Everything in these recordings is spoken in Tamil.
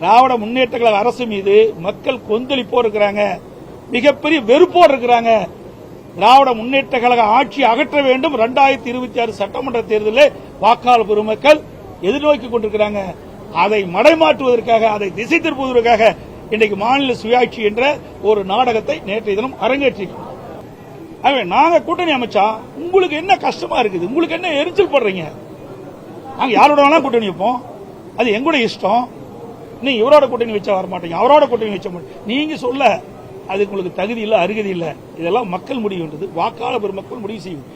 திராவிட முன்னேற்ற கழக அரசு மீது மக்கள் கொந்தளிப்போர் இருக்கிறாங்க. மிகப்பெரிய வெறுப்போர் இருக்கிறாங்க. திராவிட முன்னேற்ற கழக ஆட்சி அகற்ற வேண்டும். இரண்டாயிரத்தி இருபத்தி ஆறு சட்டமன்ற தேர்தலில் வாக்காளர் பெருமக்கள் எதிர்நோக்கி கொண்டிருக்கிறாங்க. அதை மடைமாற்றுவதற்காக அதை திசை திருப்புவதற்காக இன்றைக்கு மாநில சுயாட்சி என்ற ஒரு நாடகத்தை நேற்றைய தினம் அரங்கேற்றிருக்கோம் ஆகவே நாங்க கூட்டணி அமைச்சா உங்களுக்கு என்ன கஷ்டமா இருக்குது? உங்களுக்கு என்ன எரிச்சல் படுறீங்க? நாங்க யாரோட வேணா கூட்டணி வைப்போம். அது எங்களுடைய இஷ்டம். நீ இவரோட கூட்டணி வச்சா வர மாட்டீங்க அவரோட கூட்டணி வச்ச மாட்டீங்க நீங்க சொல்ல அது உங்களுக்கு தகுதி இல்லை அருகதி இல்லை. இதெல்லாம் மக்கள் முடிவுன்றது வாக்காளர் பெருமக்கள் முடிவு செய்யும்.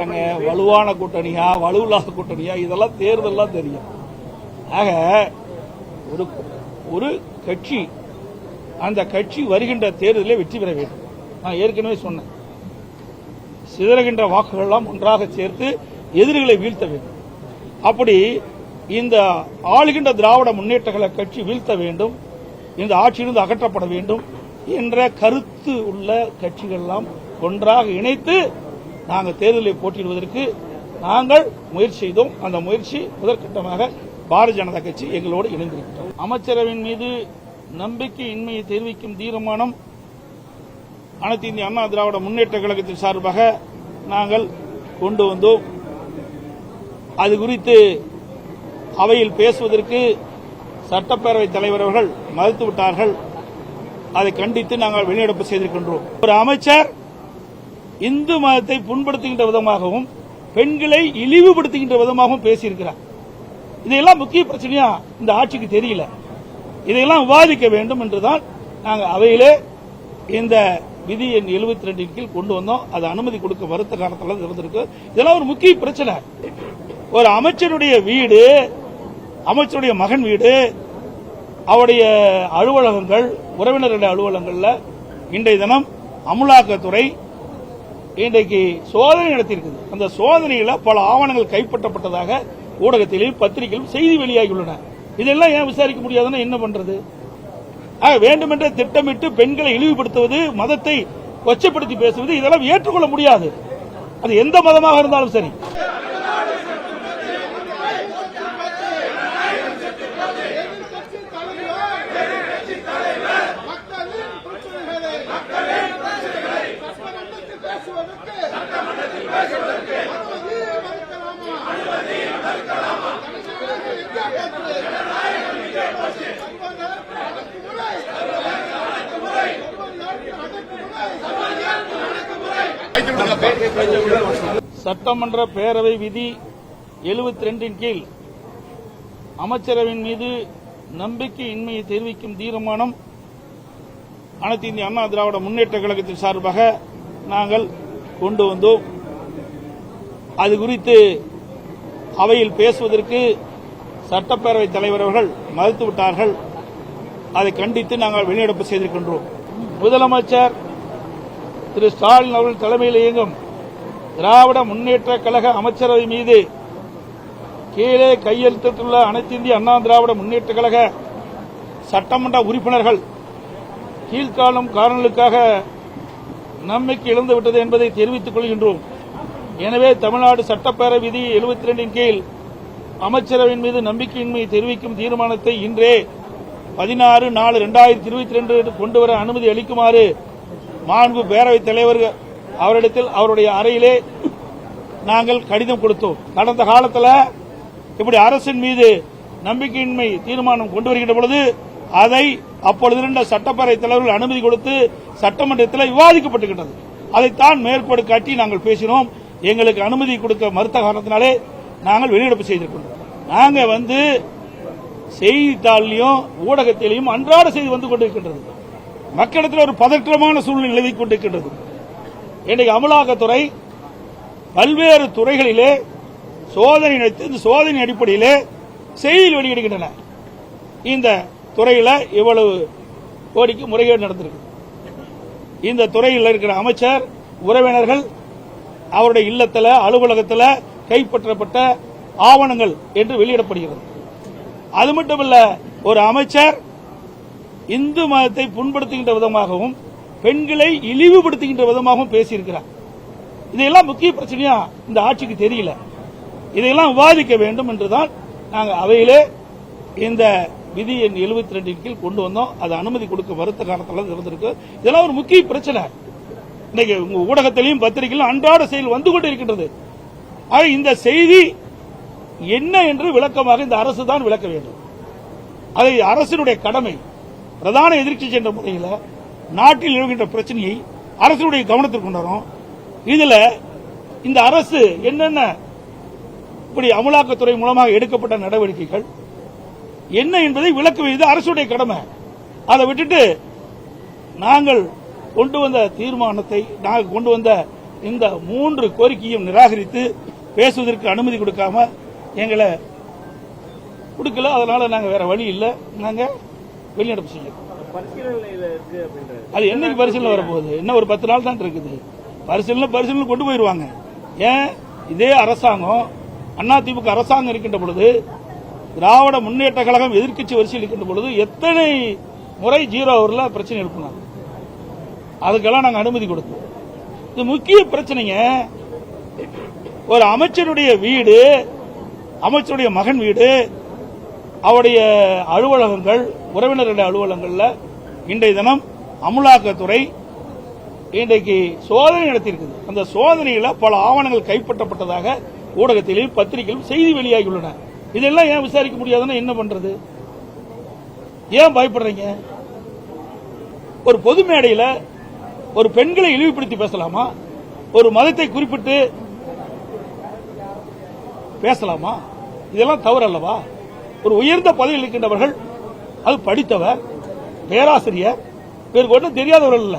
ஏங்க வலுவான கூட்டணியா வலுவில்லாத கூட்டணியா? இதெல்லாம் தேர்தல்லாம் தெரியும். ஆக ஒரு ஒரு கட்சி அந்த கட்சி வருகின்ற தேர்தலில் வெற்றி பெற வேண்டும். நான் ஏற்கனவே சொன்னேன். சிதறுகின்ற வாக்குகளெல்லாம் ஒன்றாக சேர்த்து எதிரிகளை வீழ்த்த வேண்டும். அப்படி இந்த ஆளுகின்ற திராவிட முன்னேற்ற கழக கட்சி வீழ்த்த வேண்டும் இந்த ஆட்சியிலிருந்து அகற்றப்பட வேண்டும் என்ற கருத்து உள்ள கட்சிகள் எல்லாம் ஒன்றாக இணைத்து நாங்கள் தேர்தலில் போட்டியிடுவதற்கு நாங்கள் முயற்சி செய்தோம். அந்த முயற்சி முதற்கட்டமாக பாரதிய ஜனதா கட்சி எங்களோடு இணைந்திருக்கிறோம் அமைச்சரவின் மீது நம்பிக்கை இன்மையை தெரிவிக்கும் தீர்மானம் அனைத்து இந்திய அண்ணா திராவிட முன்னேற்ற கழகத்தின் சார்பாக நாங்கள் கொண்டு வந்தோம். அது குறித்து அவையில் பேசுவதற்கு சட்டப்பேரவைத் தலைவர் அவர்கள் மறுத்துவிட்டார்கள் அதை கண்டித்து நாங்கள் வெளிநடப்பு செய்திருக்கின்றோம். ஒரு அமைச்சர் இந்து மதத்தை புண்படுத்துகின்ற விதமாகவும் பெண்களை இழிவுபடுத்துகின்ற விதமாகவும் பேசியிருக்கிறார். இதையெல்லாம் முக்கிய பிரச்சனையா இந்த ஆட்சிக்கு தெரியல. இதையெல்லாம் விவாதிக்க வேண்டும் என்றுதான் நாங்கள் அவையிலே இந்த விதி எண் எழுபத்தி ரெண்டின் கீழ் கொண்டு வந்தோம். அது அனுமதி கொடுக்க மறுத்த காலத்தில் இருந்திருக்கு. இதெல்லாம் ஒரு முக்கிய பிரச்சனை. ஒரு அமைச்சருடைய வீடு அமைச்சருடைய மகன் வீடு. அவருடைய அலுவலகங்கள் உறவினர்களுடைய அலுவலகங்கள்ல இன்றைய தினம் அமலாக்கத்துறை இன்றைக்கு சோதனை நடத்தியிருக்குது. அந்த சோதனையில பல ஆவணங்கள் கைப்பற்றப்பட்டதாக ஊடகத்திலும் பத்திரிகையிலும் செய்தி வெளியாகியுள்ளன. இதெல்லாம் ஏன் விசாரிக்க முடியாதுன்னா என்ன பண்றது? வேண்டுமென்ற வேண்டுமென்றே திட்டமிட்டு பெண்களை இழிவுபடுத்துவது மதத்தை கொச்சப்படுத்தி பேசுவது இதெல்லாம் ஏற்றுக்கொள்ள முடியாது. அது எந்த மதமாக இருந்தாலும் சரி. சட்டமன்ற பேரவை விதி எழுபத்தி ரெண்டின் கீழ் அமைச்சரவின் மீது நம்பிக்கை இன்மையை தெரிவிக்கும் தீர்மானம் அனைத்து இந்திய அண்ணா திராவிட முன்னேற்ற கழகத்தின் சார்பாக நாங்கள் கொண்டு வந்தோம். அது குறித்து அவையில் பேசுவதற்கு சட்டப்பேரவைத் தலைவர் அவர்கள் மறுத்துவிட்டார்கள். அதை கண்டித்து நாங்கள் வெளிநடப்பு செய்திருக்கின்றோம். முதலமைச்சர் திரு ஸ்டாலின் அவர்கள் தலைமையில் இயங்கும் திராவிட முன்னேற்ற கழக அமைச்சரவை மீது கீழே கையெழுத்திட்டுள்ள அனைத்து இந்திய அண்ணா திராவிட முன்னேற்ற கழக சட்டமன்ற உறுப்பினர்கள் கீழ்காணும் காரணங்களுக்காக நம்பிக்கை இழந்துவிட்டது என்பதை தெரிவித்துக் கொள்கின்றோம். எனவே தமிழ்நாடு சட்டப்பேரவை விதி எழுபத்தி ரெண்டின் கீழ் அமைச்சரவையின் மீது நம்பிக்கையின்மை தெரிவிக்கும் தீர்மானத்தை இன்றே பதினாறு நாலு இரண்டாயிரத்தி இருபத்தி ரெண்டு கொண்டுவர அனுமதி அளிக்குமாறு மாண்பு பேரவைத் தலைவர் அவரிடத்தில் அவருடைய அறையிலே நாங்கள் கடிதம் கொடுத்தோம். கடந்த காலத்தில் இப்படி அரசின் மீது நம்பிக்கையின்மை தீர்மானம் கொண்டு வருகின்ற பொழுது அதை அப்பொழுது இருந்த சட்டப்பேரவைத் தலைவர்கள் அனுமதி கொடுத்து சட்டமன்றத்தில் விவாதிக்கப்பட்டுகின்றது. அதைத்தான் மேற்கோடு காட்டி நாங்கள் பேசினோம். எங்களுக்கு அனுமதி கொடுக்க மறுத்த காரணத்தினாலே நாங்கள் வெளியிடப்பு செய்திருக்கிறோம். நாங்கள் வந்து செய்தித்தாளிலையும் ஊடகத்திலையும் அன்றாட செய்தி வந்து கொண்டிருக்கின்றது. மக்களிடத்தில் ஒரு பதற்றமான சூழ்நிலை நிலவிக் கொண்டிருக்கின்றது. இன்றைக்கு அமலாக்கத்துறை பல்வேறு துறைகளிலே சோதனை நடத்தி இந்த சோதனை அடிப்படையிலே செய்தி வெளியிடுகின்றன. இந்த துறையில் இவ்வளவு கோடிக்கு முறைகேடு நடந்திருக்கு. இந்த துறையில் இருக்கிற அமைச்சர் உறவினர்கள் அவருடைய இல்லத்தில் அலுவலகத்தில் கைப்பற்றப்பட்ட ஆவணங்கள் என்று வெளியிடப்படுகிறது. அது மட்டுமல்ல ஒரு அமைச்சர் இந்து மதத்தை புண்படுத்துகின்ற விதமாகவும் பெண்களை இழிவுபடுத்துகின்ற விதமாகவும் பேசியிருக்கிறார். இதையெல்லாம் முக்கிய பிரச்சனையா இந்த ஆட்சிக்கு தெரியல. இதையெல்லாம் விவாதிக்க வேண்டும் என்றுதான் நாங்கள் அவையிலே இந்த விதி எண் எழுபத்தி ரெண்டின் கீழ் கொண்டு வந்தோம். அது அனுமதி கொடுக்க மறுத்த காலத்தில் இருந்திருக்கு. இதெல்லாம் ஒரு முக்கிய பிரச்சனை. இன்னைக்கு உங்க ஊடகத்திலையும் பத்திரிகையிலும் அன்றாட செயல் வந்து கொண்டு இருக்கின்றது ஆக இந்த செய்தி என்ன என்று விளக்கமாக இந்த அரசு தான் விளக்க வேண்டும். அதை அரசினுடைய கடமை. பிரதான எதிர்க்கட்சி என்ற முறையில் நாட்டில் நிலவுகின்ற பிரச்சனையை அரசுடைய கவனத்திற்கு கொண்டு வரோம் இந்த அரசு என்னென்ன இப்படி அமலாக்கத்துறை மூலமாக எடுக்கப்பட்ட நடவடிக்கைகள் என்ன என்பதை விளக்க வேண்டியது அரசுடைய கடமை. அதை விட்டுட்டு நாங்கள் கொண்டு வந்த தீர்மானத்தை நாங்கள் கொண்டு வந்த இந்த மூன்று கோரிக்கையும் நிராகரித்து பேசுவதற்கு அனுமதி கொடுக்காம எங்களை கொடுக்கல. அதனால நாங்கள் வேற வழி இல்லை. நாங்கள் வெளிநடப்பு அப்படின்றது அது என்னைக்கு பரிசீலனை வரப்போகுது? இன்னும் ஒரு பத்து நாள் தான் இருக்குது. பரிசீலனை பரிசீலனை கொண்டு போயிருவாங்க. ஏன்? இதே அரசாங்கம் அதிமுக அரசாங்கம் இருக்கின்ற பொழுது திராவிட முன்னேற்ற கழகம் எதிர்க்கட்சி வரிசையில் இருக்கின்ற பொழுது எத்தனை முறை ஜீரோ அவர்ல பிரச்சனை எழுப்பினாங்க. அதுக்கெல்லாம் நாங்க அனுமதி கொடுத்தோம். இது முக்கிய பிரச்சனைங்க. ஒரு அமைச்சருடைய வீடு அமைச்சருடைய மகன் வீடு அவருடைய அலுவலகங்கள் உறவினர்களுடைய அலுவலகங்கள்ல இன்றைய தினம் அமலாக்கத்துறை இன்றைக்கு சோதனை நடத்தியிருக்குது. அந்த சோதனையில பல ஆவணங்கள் கைப்பற்றப்பட்டதாக ஊடகத்திலும் பத்திரிகையிலும் செய்தி வெளியாகியுள்ளன. இதெல்லாம் ஏன் விசாரிக்க முடியாதுன்னா என்ன பண்றது? ஏன் பயப்படுறீங்க? ஒரு பொது மேடையில் ஒரு பெண்களை இழிவுபடுத்தி பேசலாமா? ஒரு மதத்தை குறிப்பிட்டு பேசலாமா? இதெல்லாம் தவறு அல்லவா ஒரு உயர்ந்த பதவியில் இருக்கின்றவர்கள் அது படித்தவர் பேராசிரியர் இவருக்கு ஒன்றும் தெரியாதவர்கள் இல்ல.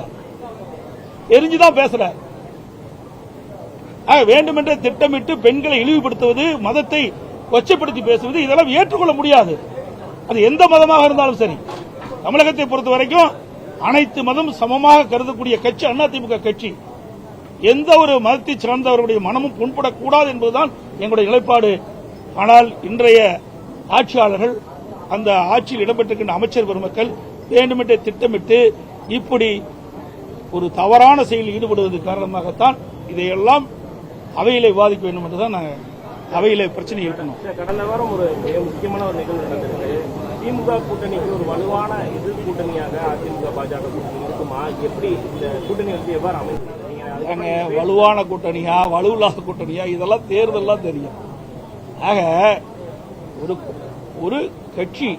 தெரிஞ்சுதான் பேசுற ஆக, வேண்டுமென்றே திட்டமிட்டு பெண்களை இழிவுபடுத்துவது மதத்தை கொச்சைப்படுத்தி பேசுவது இதெல்லாம் ஏற்றுக்கொள்ள முடியாது. அது எந்த மதமாக இருந்தாலும் சரி. தமிழகத்தை பொறுத்த வரைக்கும் அனைத்து மதம் சமமாக கருதக்கூடிய கட்சி அதிமுக கட்சி. எந்த ஒரு மதத்தை சார்ந்தவர்களுடைய மனமும் புண்படக்கூடாது என்பதுதான் எங்களுடைய நிலைப்பாடு. ஆனால் இன்றைய ஆட்சியாளர்கள் அந்த ஆட்சியில் இடம்பெற்றிருக்கின்ற அமைச்சர் பெருமக்கள் வேண்டுமென்றே திட்டமிட்டு இப்படி ஒரு தவறான செயலில் ஈடுபடுவது காரணமாகத்தான் இதையெல்லாம் அவையிலே விவாதிக்க வேண்டும் என்றுதான் நாங்கள் அவையிலே பிரச்சனை இருக்கணும் கடந்த வாரம் ஒரு மிக முக்கியமான ஒரு நிகழ்வு நடந்திருக்கு. திமுக கூட்டணிக்கு ஒரு வலுவான எதிர் கூட்டணியாக அதிமுக பாஜக கூட்டணி இருக்குமா? எப்படி இந்த கூட்டணி வந்து எவ்வாறு நாங்க வலுவான கூட்டணியா வலுவில்லாத கூட்டணியா இதெல்லாம் தேர்தல்லாம் தெரியும். ஆக ஒரு ஒரு கட்சி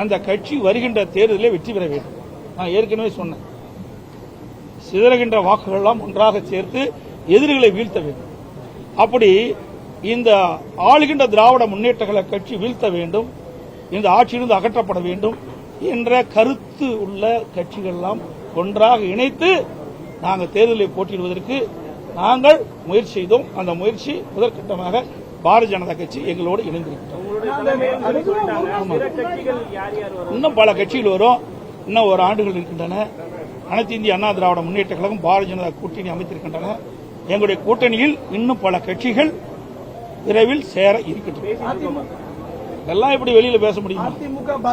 அந்த கட்சி வருகின்ற தேர்தலில் வெற்றி பெற வேண்டும். நான் ஏற்கனவே சொன்னேன். சிதறுகின்ற வாக்குகள்லாம் ஒன்றாக சேர்த்து எதிரிகளை வீழ்த்த வேண்டும். அப்படி இந்த ஆளுகின்ற திராவிட முன்னேற்ற கட்சி வீழ்த்த வேண்டும். இந்த ஆட்சியிலிருந்து அகற்றப்பட வேண்டும் என்ற கருத்து உள்ள கட்சிகள் எல்லாம் ஒன்றாக இணைத்து நாங்கள் தேர்தலை போட்டியிடுவதற்கு நாங்கள் முயற்சி செய்தோம். அந்த முயற்சி முதற்கட்டமாக பாரதிய ஜனதா கட்சி எங்களோடு இணைந்திருக்கிறோம் இன்னும் பல கட்சிகள் வரும். இன்னும் ஒரு ஆண்டுகள் இருக்கின்றன. அனைத்து இந்திய அண்ணா திராவிட முன்னேற்ற கழகம் பாரதிய ஜனதா கூட்டணி அமைத்திருக்கின்றன. எங்களுடைய கூட்டணியில் இன்னும் பல கட்சிகள் விரைவில் சேர இருக்கின்றன. இதெல்லாம் எப்படி வெளியில பேச முடியும்?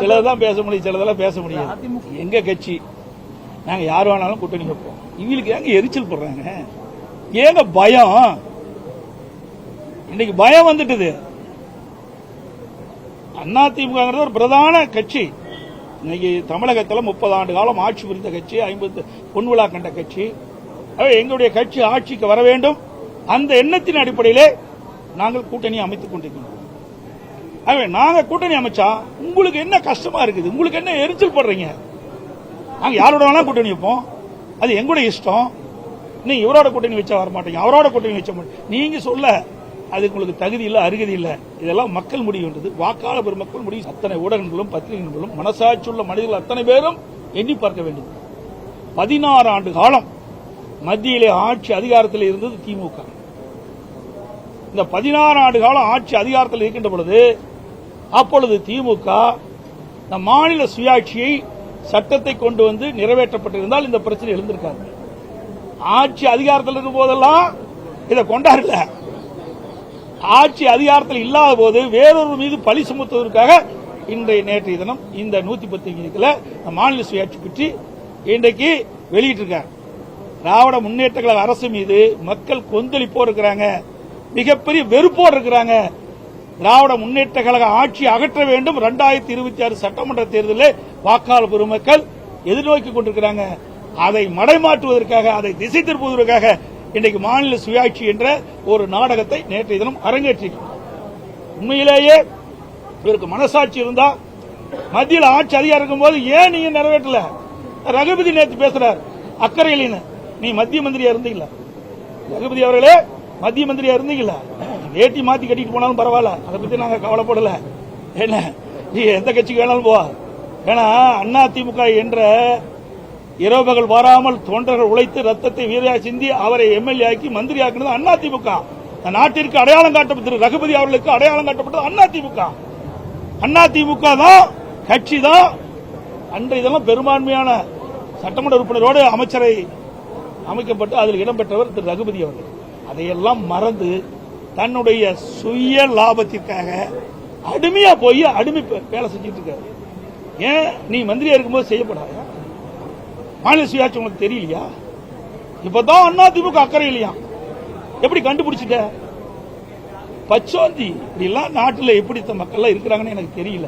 சிலதான் பேச முடியும் சிலதெல்லாம் பேச முடியாது. எங்க கட்சி? நாங்க யார் வேணாலும் கூட்டணி வைப்போம். இவங்களுக்கு ஏங்க எரிச்சல் போடுறாங்க? ஏங்க பயம்? இன்னைக்கு பயம் வந்துட்டுது. திமுகங்கிறது ஒரு பிரதான கட்சி. இன்னைக்கு தமிழகத்தில் முப்பது ஆண்டு காலம் ஆட்சி புரிந்த கட்சி ஐம்பது பொன்விழா கண்ட கட்சி. எங்களுடைய கட்சி ஆட்சிக்கு வர வேண்டும். அந்த எண்ணத்தின் அடிப்படையிலே நாங்கள் கூட்டணி அமைத்துக் கொண்டிருக்கிறோம். ஆகவே நாங்க கூட்டணி அமைச்சா உங்களுக்கு என்ன கஷ்டமா இருக்குது? உங்களுக்கு என்ன எரிச்சல் படுறீங்க? நாங்க யாரோட வேணா கூட்டணி வைப்போம். அது எங்களுடைய இஷ்டம். நீ இவரோட கூட்டணி வச்சா வர மாட்டீங்க அவரோட கூட்டணி வச்ச மாட்டீங்க. நீங்க சொல்ல அதுக்கு உங்களுக்கு தகுதி இல்லை அருகதி இல்லை. இதெல்லாம் மக்கள் முடிவுன்றது வாக்காளர் பெருமக்கள் முடிவு அத்தனை ஊடகங்களும் பத்திரிகைகளும் மனசாட்சியுள்ள மனிதர்கள் அத்தனை பேரும் எண்ணி பார்க்க வேண்டும். பதினாறு ஆண்டு காலம் மத்தியிலே ஆட்சி அதிகாரத்தில் இருந்தது திமுக. இந்த பதினாறு ஆண்டு காலம் ஆட்சி அதிகாரத்தில் இருக்கின்ற பொழுது அப்பொழுது திமுக இந்த மாநில சுயாட்சியை சட்டத்தை கொண்டு வந்து நிறைவேற்றப்பட்டிருந்தால் இந்த பிரச்சனை எழுந்திருக்காது. ஆட்சி அதிகாரத்தில் இருக்கும் போதெல்லாம் இதை கொண்டாடல. ஆட்சி அதிகாரத்தில் இல்லாத போது வேறொரு மீது பழி சுமத்துவதற்காக இன்றைய நேற்றைய தினம் இந்த நூத்தி பத்து மாநில சுயாட்சி பற்றி இன்றைக்கு வெளியிட்டிருக்காங்க திராவிட முன்னேற்ற கழக அரசு மீது மக்கள் கொந்தளிப்போர் இருக்கிறாங்க. மிகப்பெரிய வெறுப்போர் இருக்கிறாங்க. திராவிட முன்னேற்ற கழக ஆட்சி அகற்ற வேண்டும். இரண்டாயிரத்தி இருபத்தி ஆறு சட்டமன்ற தேர்தலில் வாக்காளர் பெருமக்கள் எதிர்நோக்கி கொண்டிருக்கிறாங்க. அதை மடைமாற்றுவதற்காக அதை திசை திருப்புவதற்காக இன்றைக்கு மாநில சுயாட்சி என்ற ஒரு நாடகத்தை நேற்றைய தினம் அரங்கேற்றி உண்மையிலேயே இவருக்கு மனசாட்சி இருந்தா மத்தியில் ஆட்சி அதிகாரம் இருக்கும்போது ஏன் நீங்க நிறைவேற்றல? ரகுபதி நேற்று பேசுறார் அக்கறையிலின்னு. நீ மத்திய மந்திரியா இருந்தீங்களா? ரகுபதி அவர்களே மத்திய மந்திரியா இருந்தீங்களா? வேட்டி மாத்தி கட்டிட்டு போனாலும் பரவாயில்ல அதை பத்தி நாங்க கவலைப்படல. என்ன நீ எந்த கட்சிக்கு வேணாலும் போவா. ஏன்னா அண்ணா திமுக என்ற இரவு பகல் வராமல் தொண்டர்கள் உழைத்து ரத்தத்தை வீரையா சிந்தி அவரை எம்எல்ஏ ஆக்கி மந்திரி ஆக்கினது அண்ணா திமுக நாட்டிற்கு அடையாளம் காட்டப்பட்டது ரகுபதி அவர்களுக்கு அடையாளம் காட்டப்பட்டது அண்ணா திமுக அண்ணா திமுக தான் கட்சி தான். அன்று இதெல்லாம் பெரும்பான்மையான சட்டமன்ற உறுப்பினரோடு அமைச்சரை அமைக்கப்பட்டு அதில் இடம்பெற்றவர் திரு ரகுபதி அவர்கள். அதையெல்லாம் மறந்து தன்னுடைய சுய லாபத்திற்காக அடிமையா போய் அடிமை பே- வேலை செஞ்சுட்டு இருக்காரு. ஏன்? நீ மந்திரியா இருக்கும்போது செய்யப்படாதா? மாநில சுயாட்சி உனக்கு தெரியலையா? இப்பதான் அண்ணா திமுக அக்கறை இல்லையா? எப்படி கண்டுபிடிச்சிட்ட? பச்சோந்தி இப்படி எல்லாம் நாட்டுல எப்படி மக்கள் எல்லாம் இருக்கிறாங்கன்னு எனக்கு தெரியல.